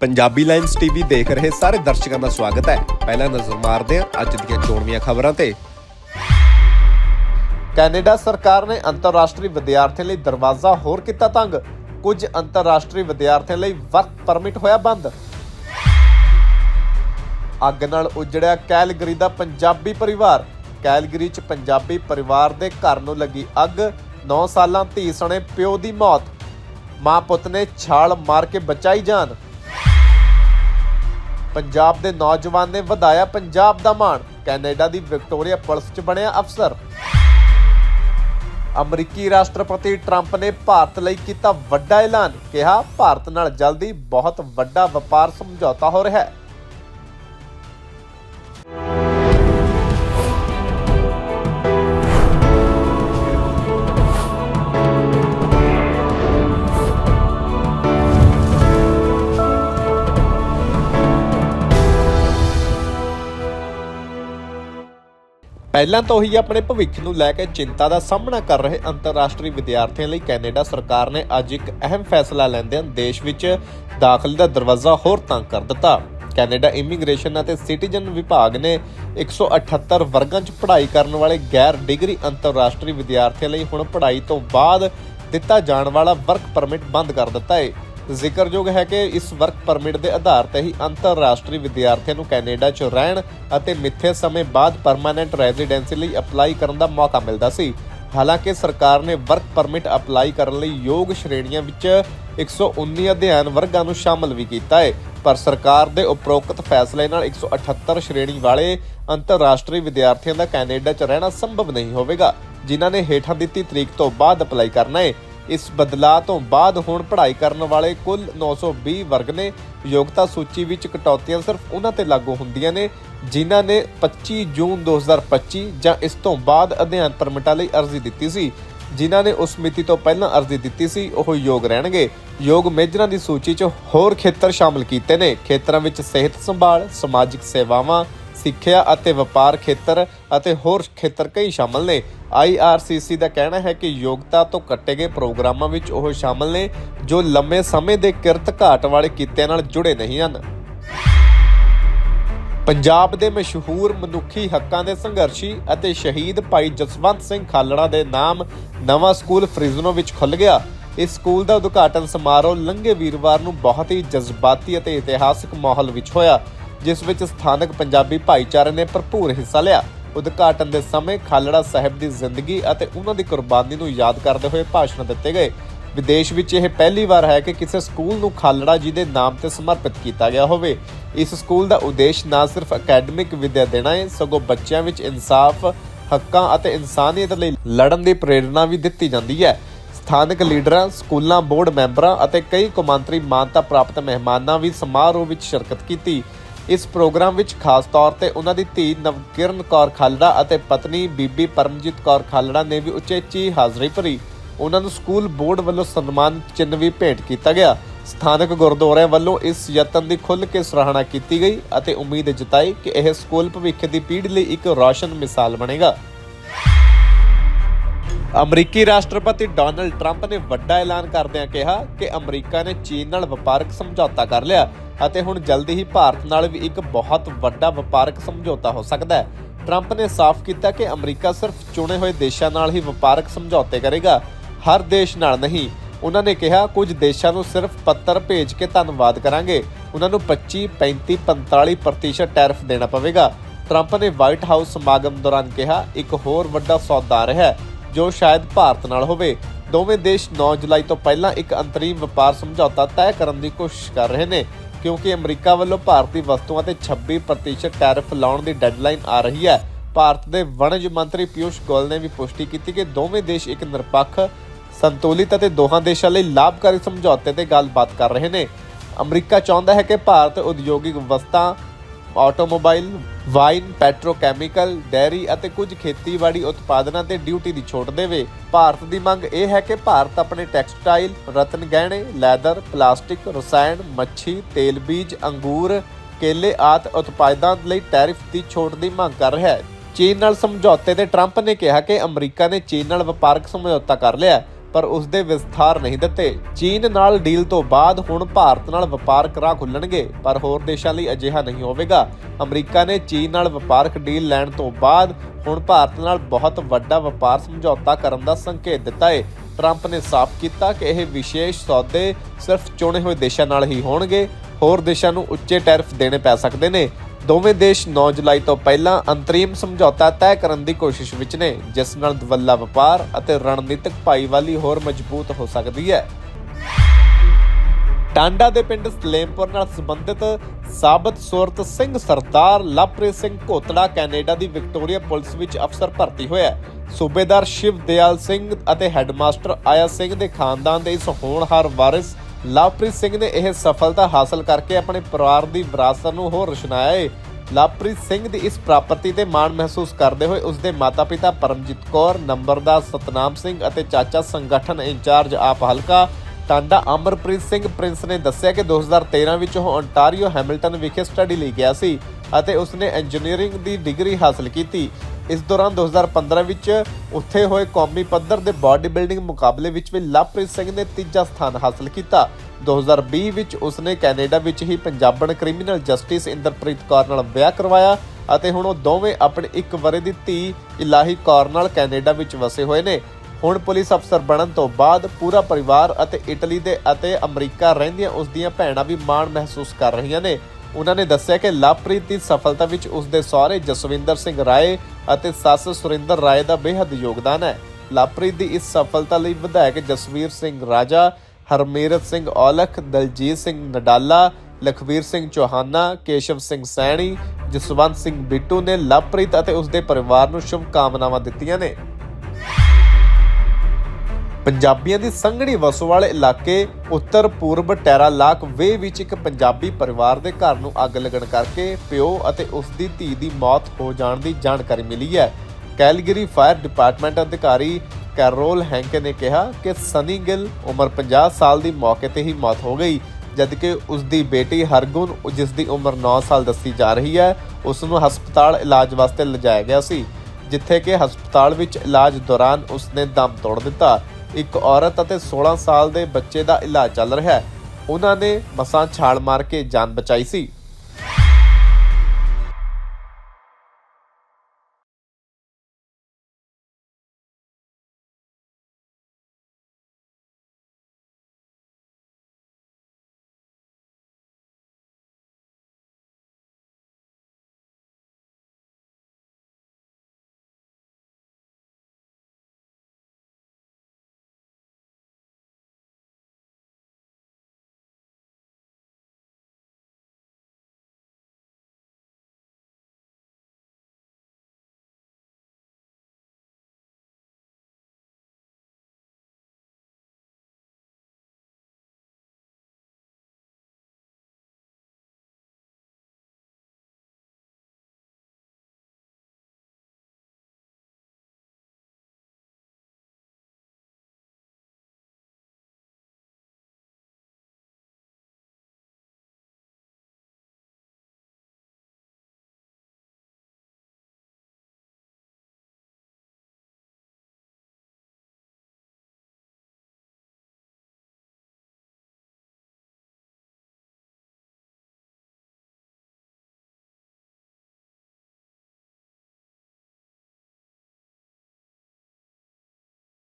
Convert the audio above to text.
Punjabi lines TV ਦੇਖ ਰਹੇ ਸਾਰੇ ਦਰਸ਼ਕਾਂ ਦਾ ਸਵਾਗਤ ਹੈ। ਪਹਿਲਾਂ ਨਜ਼ਰ ਮਾਰਦੇ ਹਾਂ ਅੱਜ ਦੀਆਂ ਚੋਣਵੀਆਂ ਖਬਰਾਂ ਤੇ। ਕੈਨੇਡਾ ਸਰਕਾਰ ਨੇ ਅੰਤਰਰਾਸ਼ਟਰੀ ਵਿਦਿਆਰਥੀਆਂ ਲਈ ਦਰਵਾਜ਼ਾ ਹੋਰ ਕੀਤਾ ਤੰਗ। ਕੁਝ ਅੰਤਰਰਾਸ਼ਟਰੀ ਵਿਦਿਆਰਥੀਆਂ ਲਈ ਵਰਕ ਪਰਮਿਟ ਹੋਇਆ ਬੰਦ। ਅੱਗ ਨਾਲ ਉਜੜਿਆ ਕੈਲਗਰੀ ਦਾ ਪੰਜਾਬੀ ਪਰਿਵਾਰ। ਕੈਲਗਰੀ 'ਚ ਪੰਜਾਬੀ ਪਰਿਵਾਰ ਦੇ ਘਰ ਨੂੰ ਲੱਗੀ ਅੱਗ। 9 ਸਾਲਾਂ ਧੀ ਸਣੇ ਪਿਓ ਦੀ ਮੌਤ। ਮਾਂ ਪੁੱਤ ਨੇ ਛਾਲ ਮਾਰ ਕੇ ਬਚਾਈ ਜਾਨ। ਪੰਜਾਬ ਦੇ ਨੌਜਵਾਨ ਨੇ ਵਧਾਇਆ ਪੰਜਾਬ ਦਾ ਮਾਣ। ਕੈਨੇਡਾ ਦੀ ਵਿਕਟੋਰੀਆ ਪੁਲਿਸ 'ਚ ਬਣਿਆ ਅਫਸਰ। ਅਮਰੀਕੀ ਰਾਸ਼ਟਰਪਤੀ ਟਰੰਪ ਨੇ ਭਾਰਤ ਲਈ ਕੀਤਾ ਵੱਡਾ ਐਲਾਨ। ਕਿਹਾ, ਭਾਰਤ ਨਾਲ ਜਲਦੀ ਬਹੁਤ ਵੱਡਾ ਵਪਾਰ ਸਮਝੌਤਾ ਹੋ ਰਿਹਾ ਹੈ। ਪਹਿਲਾਂ ਤੋਂ ਹੀ ਆਪਣੇ ਭਵਿੱਖ ਨੂੰ ਲੈ ਕੇ ਚਿੰਤਾ ਦਾ ਸਾਹਮਣਾ ਕਰ ਰਹੇ ਅੰਤਰਰਾਸ਼ਟਰੀ ਵਿਦਿਆਰਥੀਆਂ ਲਈ ਕੈਨੇਡਾ ਸਰਕਾਰ ਨੇ ਅੱਜ ਇੱਕ ਅਹਿਮ ਫੈਸਲਾ ਲੈਂਦਿਆਂ ਦੇਸ਼ ਵਿੱਚ ਦਾਖਲੇ ਦਾ ਦਰਵਾਜ਼ਾ ਹੋਰ ਤੰਗ ਕਰ ਦਿੱਤਾ। ਕੈਨੇਡਾ ਇਮੀਗ੍ਰੇਸ਼ਨ ਅਤੇ ਸਿਟੀਜ਼ਨ ਵਿਭਾਗ ਨੇ 178 ਵਰਗਾਂ 'ਚ ਪੜ੍ਹਾਈ ਕਰਨ ਵਾਲੇ ਗੈਰ ਡਿਗਰੀ ਅੰਤਰਰਾਸ਼ਟਰੀ ਵਿਦਿਆਰਥੀਆਂ ਲਈ ਹੁਣ ਪੜ੍ਹਾਈ ਤੋਂ ਬਾਅਦ ਦਿੱਤਾ ਜਾਣ ਵਾਲਾ ਵਰਕ ਪਰਮਿਟ ਬੰਦ ਕਰ ਦਿੱਤਾ ਹੈ ਜ਼ਿਕਰਯੋਗ ਹੈ ਕਿ ਇਸ ਵਰਕ ਪਰਮਿਟ ਦੇ ਆਧਾਰ ਤੇ ਹੀ ਅੰਤਰਰਾਸ਼ਟਰੀ ਵਿਦਿਆਰਥੀਆਂ ਨੂੰ ਕੈਨੇਡਾ 'ਚ ਰਹਿਣ ਅਤੇ ਮਿੱਥੇ ਸਮੇਂ ਬਾਅਦ ਪਰਮਾਨੈਂਟ ਰੈਜ਼ੀਡੈਂਸੀ ਲਈ ਅਪਲਾਈ ਕਰਨ ਦਾ ਮੌਕਾ ਮਿਲਦਾ ਸੀ। ਹਾਲਾਂਕਿ ਸਰਕਾਰ ਨੇ ਵਰਕ ਪਰਮਿਟ ਅਪਲਾਈ ਕਰਨ ਲਈ ਯੋਗ ਸ਼੍ਰੇਣੀਆਂ ਵਿੱਚ 119 ਅਧਿਐਨ ਵਰਗਾਂ ਨੂੰ ਸ਼ਾਮਲ ਵੀ ਕੀਤਾ ਹੈ, ਪਰ ਸਰਕਾਰ ਦੇ ਉਪਰੋਕਤ ਫੈਸਲੇ ਨਾਲ 178 ਸ਼੍ਰੇਣੀ ਵਾਲੇ ਅੰਤਰਰਾਸ਼ਟਰੀ ਵਿਦਿਆਰਥੀਆਂ ਦਾ ਕੈਨੇਡਾ 'ਚ ਰਹਿਣਾ ਸੰਭਵ ਨਹੀਂ ਹੋਵੇਗਾ, ਜਿਨ੍ਹਾਂ ਨੇ ਹੇਠਾਂ ਦਿੱਤੀ ਤਰੀਕ ਤੋਂ ਬਾਅਦ ਅਪਲਾਈ ਕਰਨਾ ਹੈ। ਇਸ ਬਦਲਾਅ ਤੋਂ ਬਾਅਦ ਹੁਣ ਪੜ੍ਹਾਈ ਕਰਨ ਵਾਲੇ ਕੁੱਲ 920 ਵਰਗ ਨੇ ਯੋਗਤਾ ਸੂਚੀ ਵਿੱਚ ਕਟੌਤੀਆਂ ਸਿਰਫ ਉਹਨਾਂ ਤੇ ਲਾਗੂ ਹੁੰਦੀਆਂ ਨੇ, ਜਿਨ੍ਹਾਂ ਨੇ 25 ਜੂਨ 2025 ਜਾਂ ਇਸ ਤੋਂ ਬਾਅਦ ਅਧਿਐਨ ਪਰਮਿਟਾਂ ਲਈ ਅਰਜ਼ੀ ਦਿੱਤੀ ਸੀ। ਜਿਨ੍ਹਾਂ ਨੇ ਉਸ ਮਿਤੀ ਤੋਂ ਪਹਿਲਾਂ ਅਰਜ਼ੀ ਦਿੱਤੀ ਸੀ, ਉਹ ਯੋਗ ਰਹਿਣਗੇ। ਯੋਗ ਮੇਜਰਾਂ ਦੀ ਸੂਚੀ 'ਚ ਹੋਰ ਖੇਤਰ ਸ਼ਾਮਲ ਕੀਤੇ ਨੇ। ਖੇਤਰਾਂ ਵਿੱਚ ਸਿਹਤ ਸੰਭਾਲ, ਸਮਾਜਿਕ ਸੇਵਾਵਾਂ ਸਿੱਖਿਆ ਅਤੇ ਵਪਾਰ ਖੇਤਰ ਅਤੇ ਹੋਰ ਖੇਤਰ ਕਈ ਸ਼ਾਮਲ ਨੇ। IRCC ਦਾ ਕਹਿਣਾ ਹੈ ਕਿ ਯੋਗਤਾ ਤੋਂ ਕੱਟੇ ਗਏ ਪ੍ਰੋਗਰਾਮਾਂ ਵਿੱਚ ਉਹ ਸ਼ਾਮਲ ਨੇ ਜੋ ਲੰਮੇ ਸਮੇਂ ਦੇ ਕਿਰਤ ਘਾਟ ਵਾਲੇ ਕਿੱਤਿਆਂ ਨਾਲ ਜੁੜੇ ਨਹੀਂ ਹਨ। ਪੰਜਾਬ ਦੇ ਮਸ਼ਹੂਰ ਮਨੁੱਖੀ ਹੱਕਾਂ ਦੇ ਸੰਘਰਸ਼ੀ ਅਤੇ ਸ਼ਹੀਦ ਭਾਈ ਜਸਵੰਤ ਸਿੰਘ ਖਾਲੜਾ ਦੇ ਨਾਮ ਨਵਾਂ ਸਕੂਲ ਫ੍ਰਿਜ਼ਨੋ ਵਿੱਚ ਖੁੱਲ੍ਹ ਗਿਆ। ਇਸ ਸਕੂਲ ਦਾ ਉਦਘਾਟਨ ਸਮਾਰੋਹ ਲੰਘੇ ਵੀਰਵਾਰ ਨੂੰ ਬਹੁਤ ਹੀ ਜਜ਼ਬਾਤੀ ਅਤੇ ਇਤਿਹਾਸਕ ਮਾਹੌਲ ਵਿੱਚ ਹੋਇਆ। ਜਿਸ ਵਿੱਚ ਸਥਾਨਕ ਪੰਜਾਬੀ ਭਾਈਚਾਰੇ ਨੇ ਭਰਪੂਰ ਹਿੱਸਾ ਲਿਆ। ਉਦਘਾਟਨ ਦੇ ਸਮੇਂ ਖਾਲੜਾ ਸਾਹਿਬ ਦੀ ਜ਼ਿੰਦਗੀ ਅਤੇ ਉਹਨਾਂ ਦੀ ਕੁਰਬਾਨੀ ਨੂੰ ਯਾਦ ਕਰਦੇ ਹੋਏ ਭਾਸ਼ਣ ਦਿੱਤੇ ਗਏ। ਵਿਦੇਸ਼ ਵਿੱਚ ਇਹ ਪਹਿਲੀ ਵਾਰ ਹੈ ਕਿ ਕਿਸੇ ਸਕੂਲ ਨੂੰ ਖਾਲੜਾ ਜੀ ਦੇ ਨਾਮ ਤੇ ਸਮਰਪਿਤ ਕੀਤਾ ਗਿਆ ਹੋਵੇ। ਇਸ ਸਕੂਲ ਦਾ ਉਦੇਸ਼ ਨਾ ਸਿਰਫ ਅਕੈਡਮਿਕ ਵਿੱਦਿਆ ਦੇਣਾ ਹੈ, ਸਗੋਂ ਬੱਚਿਆਂ ਵਿੱਚ ਇਨਸਾਫ, ਹੱਕਾਂ ਅਤੇ ਇਨਸਾਨੀਅਤ ਲਈ ਲੜਨ ਦੀ ਪ੍ਰੇਰਣਾ ਵੀ ਦਿੱਤੀ ਜਾਂਦੀ ਹੈ। ਸਥਾਨਕ ਲੀਡਰਾਂ, ਸਕੂਲਾਂ ਬੋਰਡ ਮੈਂਬਰਾਂ ਅਤੇ ਕਈ ਕੌਮਾਂਤਰੀ ਮਾਨਤਾ ਪ੍ਰਾਪਤ ਮਹਿਮਾਨਾਂ ਵੀ ਸਮਾਰੋਹ ਵਿੱਚ ਸ਼ਿਰਕਤ ਕੀਤੀ। ਇਸ ਪ੍ਰੋਗਰਾਮ ਵਿੱਚ ਖਾਸ ਤੌਰ ਤੇ ਉਹਨਾਂ ਦੀ ਧੀ ਨਵਕਿਰਨ ਕੌਰ ਖਾਲੜਾ ਅਤੇ ਪਤਨੀ ਬੀਬੀ ਪਰਮਜੀਤ ਕੌਰ ਖਾਲੜਾ ਨੇ ਵੀ ਉਚੇਚੀ ਹਾਜ਼ਰੀ ਭਰੀ ਉਹਨਾਂ ਨੂੰ ਸਕੂਲ ਬੋਰਡ ਵੱਲੋਂ ਸਨਮਾਨ ਚਿੰਨ੍ਹ ਵੀ ਭੇਟ ਕੀਤਾ ਗਿਆ। ਸਥਾਨਕ ਗੁਰਦੁਆਰਿਆਂ ਵੱਲੋਂ ਇਸ ਯਤਨ ਦੀ ਖੁੱਲ੍ਹ ਕੇ ਸਰਾਹਣਾ ਕੀਤੀ ਗਈ ਅਤੇ ਉਮੀਦ ਜਤਾਈ ਕਿ ਇਹ ਸਕੂਲ ਭਵਿੱਖ ਦੀ ਪੀੜ੍ਹੀ ਲਈ ਇੱਕ ਰੌਸ਼ਨ ਮਿਸਾਲ ਬਣੇਗਾ। ਅਮਰੀਕੀ ਰਾਸ਼ਟਰਪਤੀ ਡੋਨਲਡ ਟਰੰਪ ਨੇ ਵੱਡਾ ਐਲਾਨ ਕਰਦਿਆਂ ਕਿਹਾ ਕਿ ਅਮਰੀਕਾ ਨੇ ਚੀਨ ਨਾਲ ਵਪਾਰਕ ਸਮਝੌਤਾ ਕਰ ਲਿਆ। ਅਤੇ ਹੁਣ ਜਲਦੀ ਹੀ ਭਾਰਤ ਨਾਲ ਵੀ ਇੱਕ ਬਹੁਤ ਵੱਡਾ ਵਪਾਰਕ ਸਮਝੌਤਾ ਹੋ ਸਕਦਾ ਹੈ। ਟਰੰਪ ਨੇ ਸਾਫ਼ ਕੀਤਾ ਕਿ ਅਮਰੀਕਾ ਸਿਰਫ ਚੁਣੇ ਹੋਏ ਦੇਸ਼ਾਂ ਨਾਲ ਹੀ ਵਪਾਰਕ ਸਮਝੌਤੇ ਕਰੇਗਾ, ਹਰ ਦੇਸ਼ ਨਾਲ ਨਹੀਂ। ਉਹਨਾਂ ਨੇ ਕਿਹਾ, ਕੁਝ ਦੇਸ਼ਾਂ ਨੂੰ ਸਿਰਫ ਪੱਤਰ ਭੇਜ ਕੇ ਧੰਨਵਾਦ ਕਰਾਂਗੇ। ਉਹਨਾਂ ਨੂੰ 25 35 45% ਟੈਰਿਫ ਦੇਣਾ ਪਵੇਗਾ। ਟਰੰਪ ਨੇ ਵਾਈਟ ਹਾਊਸ ਸਮਾਗਮ ਦੌਰਾਨ ਕਿਹਾ, ਇੱਕ ਹੋਰ ਵੱਡਾ ਸੌਦਾ ਰਿਹਾ ਜੋ ਸ਼ਾਇਦ ਭਾਰਤ ਨਾਲ ਹੋਵੇ। ਦੋਵੇਂ ਦੇਸ਼ 9 ਜੁਲਾਈ ਤੋਂ ਪਹਿਲਾਂ ਇੱਕ ਅੰਤਰੀਮ ਵਪਾਰ ਸਮਝੌਤਾ ਤੈਅ ਕਰਨ ਦੀ ਕੋਸ਼ਿਸ਼ ਕਰ ਰਹੇ ਨੇ। ਕਿਉਂਕਿ ਅਮਰੀਕਾ ਵੱਲੋਂ ਭਾਰਤੀ ਵਸਤੂਆਂ ਤੇ 26% ਟੈਰਿਫ ਲਾਉਣ ਦੀ ਡੈਡਲਾਈਨ ਆ ਰਹੀ ਹੈ। ਭਾਰਤ ਦੇ ਵਣਜ ਮੰਤਰੀ ਪਿਊਸ਼ ਗੋਇਲ ਨੇ ਵੀ ਪੁਸ਼ਟੀ ਕੀਤੀ ਕਿ ਦੋਵੇਂ ਦੇਸ਼ ਇੱਕ ਨਿਰਪੱਖ, ਸੰਤੁਲਿਤ ਅਤੇ ਦੋਹਾਂ ਦੇਸ਼ਾਂ ਲਈ ਲਾਭਕਾਰੀ ਸਮਝੌਤੇ ਤੇ ਗੱਲਬਾਤ ਕਰ ਰਹੇ ਨੇ। ਅਮਰੀਕਾ ਚਾਹੁੰਦਾ ਹੈ ਕਿ ਭਾਰਤ ਉਦਯੋਗਿਕ ਵਸਤਾਂ ਆਟੋਮੋਬਾਈਲ, ਵਾਈਨ, ਪੈਟਰੋਕੈਮੀਕਲ, ਡੈਰੀ ਅਤੇ ਕੁਝ ਖੇਤੀਬਾੜੀ ਉਤਪਾਦਨਾਂ ਤੇ ਡਿਊਟੀ ਦੀ ਛੋਟ ਦੇਵੇ। ਭਾਰਤ ਦੀ ਮੰਗ ਇਹ ਹੈ ਕਿ ਭਾਰਤ ਆਪਣੇ ਟੈਕਸਟਾਈਲ, ਰਤਨ ਗਹਿਣੇ, ਲੈਦਰ, ਪਲਾਸਟਿਕ, ਰਸਾਇਣ, ਮੱਛੀ, ਤੇਲ ਬੀਜ, ਅੰਗੂਰ, ਕੇਲੇ ਆਦਿ ਉਤਪਾਦਾਂ ਲਈ ਟੈਰਿਫ ਦੀ ਛੋਟ ਦੀ ਮੰਗ ਕਰ ਰਿਹਾ ਹੈ। ਚੀਨ ਨਾਲ ਸਮਝੌਤੇ ਤੇ ਟਰੰਪ ਨੇ ਕਿਹਾ ਕਿ ਅਮਰੀਕਾ ਨੇ ਚੀਨ ਨਾਲ ਵਪਾਰਕ ਸਮਝੌਤਾ ਕਰ ਲਿਆ ਪਰ ਉਸ ਦੇ ਵਿਸਥਾਰ ਨਹੀਂ ਦਿੱਤੇ। ਚੀਨ ਨਾਲ ਡੀਲ ਤੋਂ ਬਾਅਦ ਹੁਣ ਭਾਰਤ ਨਾਲ ਵਪਾਰਕ ਰਾਹ ਖੁੱਲਣਗੇ, ਪਰ ਹੋਰ ਦੇਸ਼ਾਂ ਲਈ ਅਜਿਹਾ ਨਹੀਂ ਹੋਵੇਗਾ। ਅਮਰੀਕਾ ਨੇ ਚੀਨ ਨਾਲ ਵਪਾਰਕ ਡੀਲ ਲੈਣ ਤੋਂ ਬਾਅਦ ਹੁਣ ਭਾਰਤ ਨਾਲ ਬਹੁਤ ਵੱਡਾ ਵਪਾਰ ਸਮਝੌਤਾ ਕਰਨ ਦਾ ਸੰਕੇਤ ਦਿੱਤਾ ਹੈ ਟਰੰਪ ਨੇ ਸਾਫ਼ ਕੀਤਾ ਕਿ ਇਹ ਵਿਸ਼ੇਸ਼ ਸੌਦੇ ਸਿਰਫ ਚੁਣੇ ਹੋਏ ਦੇਸ਼ਾਂ ਨਾਲ ਹੀ ਹੋਣਗੇ। ਹੋਰ ਦੇਸ਼ਾਂ ਨੂੰ ਉੱਚੇ ਟੈਰਿਫ ਦੇਣੇ ਪੈ ਸਕਦੇ ਨੇ। ਦੋਵੇਂ ਦੇਸ਼ 9 ਜੁਲਾਈ ਤੋਂ ਪਹਿਲਾਂ ਅੰਤਰੀਮ ਸਮਝੌਤਾ ਤੈਅ ਕਰਨ ਦੀ ਕੋਸ਼ਿਸ਼ ਵਿੱਚ ਨੇ, ਜਿਸ ਨਾਲ ਦਵੱਲਾ ਵਪਾਰ ਅਤੇ ਰਣਨੀਤਿਕ ਭਾਈਵਾਲੀ ਹੋਰ ਮਜ਼ਬੂਤ ਹੋ ਸਕਦੀ ਹੈ। ਟਾਂਡਾ ਦੇ ਪਿੰਡ ਸਲੇਮਪੁਰ ਨਾਲ ਸੰਬੰਧਿਤ ਸਾਬਤ ਸੂਰਤ ਸਿੰਘ ਸਰਦਾਰ ਲਵਪ੍ਰੀਤ ਸਿੰਘ ਕੋਤੜਾ ਕੈਨੇਡਾ ਦੀ ਵਿਕਟੋਰੀਆ ਪੁਲਿਸ ਵਿੱਚ ਅਫਸਰ ਭਰਤੀ ਹੋਇਆ ਸੂਬੇਦਾਰ ਸ਼ਿਵ ਦਿਆਲ ਸਿੰਘ ਅਤੇ ਹੈੱਡਮਾਸਟਰ ਆਇਆ ਸਿੰਘ ਦੇ ਖਾਨਦਾਨ ਦੇ ਇਸ ਹੋਣਹਾਰ ਵਾਰਿਸ ਲਵਪ੍ਰੀਤ ਸਿੰਘ ਨੇ ਇਹ ਸਫਲਤਾ ਹਾਸਲ ਕਰਕੇ ਆਪਣੇ ਪਰਿਵਾਰ ਦੀ ਵਿਰਾਸਤ ਨੂੰ ਹੋਰ ਰੁਸ਼ਨਾਇਆ ਹੈ ਲਵਪ੍ਰੀਤ ਸਿੰਘ ਦੀ ਇਸ ਪ੍ਰਾਪਤੀ ਤੇ ਮਾਣ ਮਹਿਸੂਸ ਕਰਦੇ ਹੋਏ ਉਸ ਦੇ ਮਾਤਾ-ਪਿਤਾ ਪਰਮਜੀਤ ਕੌਰ, ਨੰਬਰਦਾਰ ਸਤਨਾਮ ਸਿੰਘ ਅਤੇ ਚਾਚਾ ਸੰਗਠਨ ਇੰਚਾਰਜ ਆਪ ਹਲਕਾ, ਟਾਂਡਾ ਅਮਰਪ੍ਰੀਤ ਸਿੰਘ ਪ੍ਰਿੰਸ ਨੇ ਦੱਸਿਆ ਕਿ 2013 ਵਿੱਚ ਉਹ ਅੰਟਾਰੀਓ ਹੈਮਿਲਟਨ ਵਿਖੇ ਸਟੱਡੀ ਲਈ ਗਿਆ ਸੀ। ਅਤੇ ਉਸਨੇ ਇੰਜੀਨੀਅਰਿੰਗ ਦੀ ਡਿਗਰੀ ਹਾਸਲ ਕੀਤੀ। ਇਸ ਦੌਰਾਨ 2015 ਵਿੱਚ ਉੱਥੇ ਹੋਏ ਕੌਮੀ ਪੱਧਰ ਦੇ ਬਾਡੀ ਬਿਲਡਿੰਗ ਮੁਕਾਬਲੇ ਵਿੱਚ ਵੀ ਲਵਪ੍ਰੀਤ ਸਿੰਘ ਨੇ ਤੀਜਾ ਸਥਾਨ ਹਾਸਲ ਕੀਤਾ। 2020 ਵਿੱਚ ਉਸਨੇ ਕੈਨੇਡਾ ਵਿੱਚ ਹੀ ਪੰਜਾਬਣ ਕ੍ਰਿਮੀਨਲ ਜਸਟਿਸ ਇੰਦਰਪ੍ਰੀਤ ਕੌਰ ਨਾਲ ਵਿਆਹ ਕਰਵਾਇਆ ਅਤੇ ਹੁਣ ਉਹ ਦੋਵੇਂ ਆਪਣੇ ਇੱਕ ਵਰੇ ਦੀ ਧੀ ਇਲਾਹੀ ਕੌਰ ਨਾਲ ਕੈਨੇਡਾ ਵਿੱਚ ਵਸੇ ਹੋਏ ਨੇ। ਹੁਣ ਪੁਲਿਸ ਅਫਸਰ ਬਣਨ ਤੋਂ ਬਾਅਦ ਪੂਰਾ ਪਰਿਵਾਰ ਅਤੇ ਇਟਲੀ ਦੇ ਅਤੇ ਅਮਰੀਕਾ ਰਹਿੰਦੀਆਂ ਉਸ ਦੀਆਂ ਭੈਣਾਂ ਵੀ ਮਾਣ ਮਹਿਸੂਸ ਕਰ ਰਹੀਆਂ ਨੇ। ਉਹਨਾਂ ਨੇ ਦੱਸਿਆ ਕਿ ਲਵਪ੍ਰੀਤ ਦੀ ਸਫਲਤਾ ਵਿੱਚ ਉਸ ਦੇ ਸਹੁਰੇ ਜਸਵਿੰਦਰ ਸਿੰਘ ਰਾਏ ਅਤੇ ਸੱਸ ਸੁਰਿੰਦਰ ਰਾਏ ਦਾ ਬੇਹੱਦ ਯੋਗਦਾਨ ਹੈ। ਲਵਪ੍ਰੀਤ ਦੀ ਇਸ ਸਫਲਤਾ ਲਈ ਵਿਧਾਇਕ ਜਸਵੀਰ ਸਿੰਘ ਰਾਜਾ, ਹਰਮੀਰਤ ਸਿੰਘ ਔਲਖ, ਦਲਜੀਤ ਸਿੰਘ ਨਡਾਲਾ ਲਖਵੀਰ ਸਿੰਘ ਚੌਹਾਨਾ, ਕੇਸ਼ਵ ਸਿੰਘ ਸੈਣੀ, ਜਸਵੰਤ ਸਿੰਘ ਬਿੱਟੂ ਨੇ ਲਵਪ੍ਰੀਤ ਅਤੇ ਉਸ ਦੇ ਪਰਿਵਾਰ ਨੂੰ ਸ਼ੁਭ ਕਾਮਨਾਵਾਂ ਦਿੱਤੀਆਂ ਨੇ। ਪੰਜਾਬੀਆਂ ਦੀ ਸੰਘਣੀ ਵਸੋਂ ਵਾਲੇ ਇਲਾਕੇ ਉੱਤਰ ਪੂਰਬ ਟੈਰਾ ਲਾਕ ਵੇ ਵਿੱਚ ਇੱਕ ਪੰਜਾਬੀ ਪਰਿਵਾਰ ਦੇ ਘਰ ਨੂੰ ਅੱਗ ਲੱਗਣ ਕਰਕੇ ਪਿਓ ਅਤੇ ਉਸ ਦੀ ਧੀ ਦੀ ਮੌਤ ਹੋ ਜਾਣ ਦੀ ਜਾਣਕਾਰੀ ਮਿਲੀ ਹੈ। ਕੈਲਗਰੀ ਫਾਇਰ ਡਿਪਾਰਟਮੈਂਟ ਅਧਿਕਾਰੀ ਕੈਰੋਲ ਹੈਂਕੇ ਨੇ ਕਿਹਾ ਕਿ ਸਨੀ ਗਿੱਲ ਉਮਰ 50 ਸਾਲ ਦੀ ਮੌਕੇ ਤੇ ਹੀ ਮੌਤ ਹੋ ਗਈ, ਜਦਕਿ ਉਸ ਦੀ ਬੇਟੀ ਹਰਗੁਣ ਜਿਸ ਦੀ ਉਮਰ 9 ਸਾਲ ਦੱਸੀ ਜਾ ਰਹੀ ਹੈ, ਉਸ ਨੂੰ ਹਸਪਤਾਲ ਇਲਾਜ ਵਾਸਤੇ ਲਿਜਾਇਆ ਗਿਆ ਸੀ, ਜਿੱਥੇ ਕਿ ਹਸਪਤਾਲ ਵਿੱਚ ਇਲਾਜ ਦੌਰਾਨ ਉਸਨੇ ਦਮ ਤੋੜ ਦਿੱਤਾ। ਇੱਕ ਔਰਤ ਅਤੇ 16 ਸਾਲ ਦੇ ਬੱਚੇ ਦਾ ਇਲਾਜ ਚੱਲ ਰਿਹਾ ਹੈ। ਉਹਨਾਂ ਨੇ ਮਸਾਂ ਛਾਲ ਮਾਰ ਕੇ ਜਾਨ ਬਚਾਈ ਸੀ।